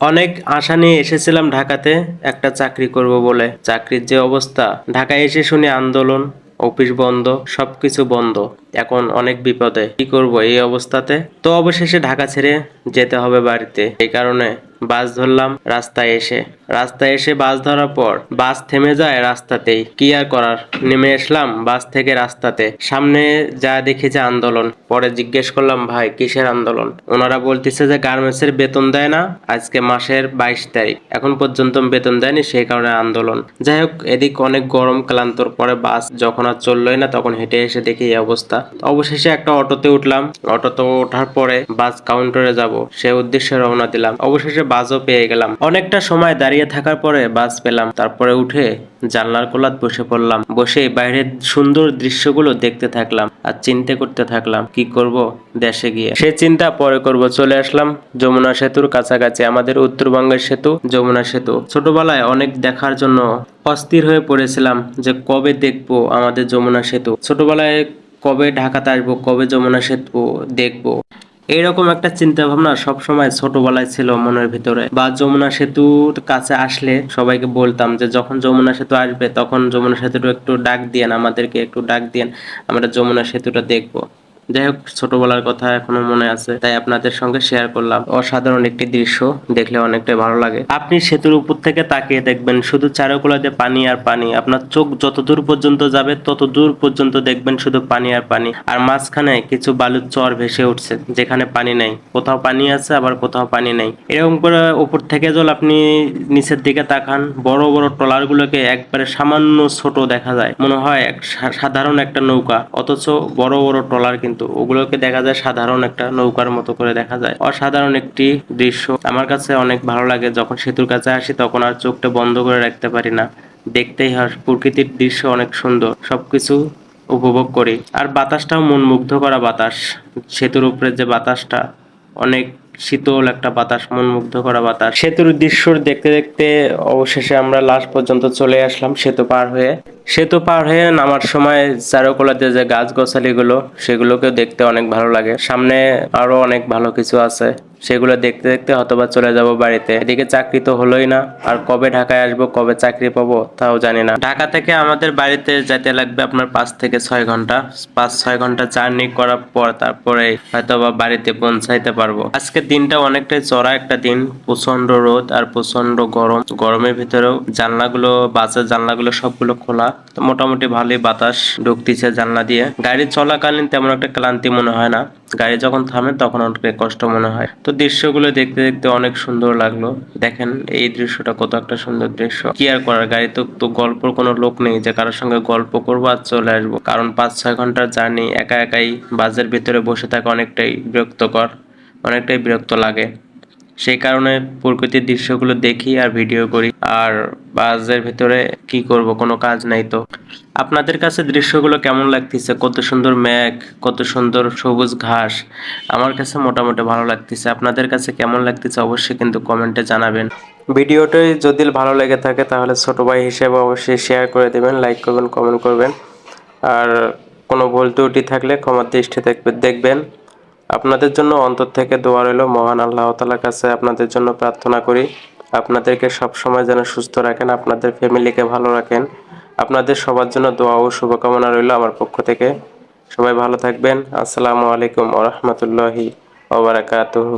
অনেক আশা নিয়ে এসেছিলাম ঢাকাতে একটা চাকরি করব বলে। চাকরির যে অবস্থা, ঢাকায় এসে শুনে আন্দোলন, অফিস বন্ধ, সবকিছু বন্ধ। এখন অনেক বিপদে। কি করব এই অবস্থাতে? তো অবশেষে ঢাকা ছেড়ে যেতে হবে বাড়িতে। এই কারণে বাস ধরলাম রাস্তায় এসে। রাস্তায় এসে বাস ধরার পর বাস থেমে যায় রাস্তাতেই। কি আর করার? নেমে আসলাম বাস থেকে রাস্তাতে। সামনে যা দেখি যে আন্দোলন। পরে জিজ্ঞেস করলাম, ভাই, কিসের আন্দোলন? ওনারা বলতেছে যে গার্মেন্টস এর বেতন দেয় না, আজকে মাসের বাইশ তারিখ। এখন পর্যন্ত বেতন দেয়নি, সেই কারণে আন্দোলন। যাই হোক, এদিক অনেক গরম, ক্লান্তর। পরে বাস যখন আর চললোই না, তখন হেঁটে এসে দেখি এই অবস্থা। অবশেষে একটা অটোতে উঠলাম। অটোতে ওঠার পরে বাস কাউন্টারে যাব। সে উদ্দেশ্যে রওনা দিলাম। অবশেষে বাসও পেয়ে গেলাম। অনেকটা সময় দাঁড়িয়ে থাকার পরে বাস পেলাম। তারপরে উঠে জানলার কোলাত বসে পড়লাম। বসে বাইরের সুন্দর দৃশ্যগুলো দেখতে থাকলাম আর চিন্তা করতে থাকলাম, কি করব দেশে গিয়ে। সে চিন্তা পরে করব, চলে আসলাম যমুনা সেতুর কাছাকাছি। আমাদের উত্তরবঙ্গের সেতু যমুনা সেতু। ছোটবেলায় অনেক দেখার জন্য অস্থির হয়ে পড়েছিলাম যে কবে দেখব আমাদের যমুনা সেতু। ছোটবেলায় কবে ঢাকাতে আসব, কবে যমুনা সেতু দেখব। এইরকম একটা চিন্তা ভাবনা সবসময় ছোটবেলায় ছিল মনের ভিতরে। বা যমুনা সেতুর কাছে আসলে সবাইকে বলতাম যে, যখন যমুনা সেতু আসবে, তখন যমুনা সেতুটা একটু ডাক দিয়েন, আমাদেরকে একটু ডাক দিয়েন, আমরা যমুনা সেতুটা দেখব। যাই হোক ছোটবেলার কথা এখনও মনে আছে, তাই আপনাদের সঙ্গে শেয়ার করলাম। অসাধারণ একটি দৃশ্য, দেখলে অনেকটাই ভালো লাগে। আপনি সেতুর উপর থেকে তাকিয়ে দেখবেন, শুধু চারকোলাতে পানি আর পানি। আপনার চোখ যত দূর পর্যন্ত যাবে তত দূর পর্যন্ত দেখবেন শুধু পানি আর পানি। আর মাঝখানে কিছু বালুর চর ভেসে উঠছে, যেখানে পানি নেই। কোথাও পানি আছে, আবার কোথাও পানি নেই। এরকম করে উপর থেকে জল আপনি নিচের দিকে তাকান, বড় বড় ট্রলার গুলোকে একবারে সামান্য ছোট দেখা যায়। মনে হয় সাধারণ একটা নৌকা, অথচ বড় বড় ট্রলার কিন্তু ওগুলোকে দেখা যায় সাধারণ একটা নৌকার মতো করে দেখা যায়। অসাধারণ একটি দৃশ্য। আমার কাছে অনেক ভালো লাগে যখন সেতুর কাছে আসি তখন আর চোখটা বন্ধ করে রাখতে পারি না। দেখতেই হয় প্রকৃতির দৃশ্য অনেক সুন্দর। সবকিছু উপভোগ করি। আর বাতাসটাও মন মুগ্ধ করা বাতাস। সেতুর উপরে যে বাতাসটা অনেক শীতল একটা বাতাস মন মুগ্ধ করা বাতাস। সেতুর দৃশ্য দেখতে দেখতে অবশেষে আমরা লাস্ট পর্যন্ত চলে আসলাম, সেতু পার হয়ে। সেতু পার হয়ে নামার সময় চারকোলাতে যে গাছগুলো সেগুলোকে দেখতে অনেক ভালো লাগে। সামনে আরও অনেক ভালো কিছু আছে। সেগুলো দেখতে দেখতে হয়তোবা চলে যাব বাড়িতে। এদিকে চাকরি তো হলোই না। আর কবে ঢাকায় আসব, কবে চাকরি পাবো, তাও জানি না। ঢাকা থেকে আমাদের বাড়িতে যেতে লাগবে আপনার পাঁচ থেকে ছয় ঘণ্টা। পাঁচ, ছয় ঘণ্টা জার্নি করার পর তারপরে হয়তোবা বাড়িতে পৌঁছাইতে পারব। আজকের দিনটা অনেকটাই চড়া একটা দিন। প্রচণ্ড রোদ আর প্রচণ্ড গরম। গরমের ভিতরেও জানলাগুলো বাসের জানলাগুলো সবগুলো খোলা। তো মোটামুটি ভালোই বাতাস ঢুকতিছে জানলা দিয়ে। গাড়ি চলাকালীন তেমন একটা ক্লান্তি মনে হয় না। গাড়ি যখন থামে তখন অনেক কষ্ট মনে হয়। তো দৃশ্যগুলো দেখতে দেখতে অনেক সুন্দর লাগল। দেখেন এই দৃশ্যটা কত একটা সুন্দর দৃশ্য। কি আর করার গাড়ি তো গল্পর কোনো লোক নেই যে কারোর সঙ্গে গল্প করব আর চলে আসব। কারণ পাঁচ, ছয় ঘণ্টার জার্নি একা একাই বাসের ভিতরে বসে থাকা অনেকটাই বিরক্তকর, অনেকটাই বিরক্ত লাগে। সেই কারণে প্রকৃতির দৃশ্যগুলো দেখি আর ভিডিও করি। আর বাসের ভিতরে কি করব, কোনো কাজ নাই তো। আপনাদের কাছে দৃশ্যগুলো কেমন লাগতেছে? কত সুন্দর মেঘ, কত সুন্দর সবুজ ঘাস, আমার কাছে মোটামুটি ভালো লাগতেছে। আপনাদের কাছে কেমন লাগতেছে অবশ্যই কিন্তু কমেন্টে জানাবেন। ভিডিওটি যদি ভালো লেগে থাকে তাহলে ছোট ভাই হিসেবে অবশ্যই শেয়ার করে দেবেন লাইক করবেন কমেন্ট করবেন। আর কোনো ভুল ত্রুটি থাকলে ক্ষমার দৃষ্টি দেখবে দেখবেন। আপনাদের জন্য অন্তর থেকে দোয়া রইল। মহান আল্লাহ তালার কাছে আপনাদের জন্য প্রার্থনা করি। আপনাদেরকে সবসময় যেন সুস্থ রাখেন, আপনাদের ফ্যামিলিকে ভালো রাখেন। আপনাদের সবার জন্য দোয়া ও শুভকামনা রইল আমার পক্ষ থেকে। সবাই ভালো থাকবেন। আসসালামু আলাইকুম ওরহমতুল্লাহি ওবরাকাতুহু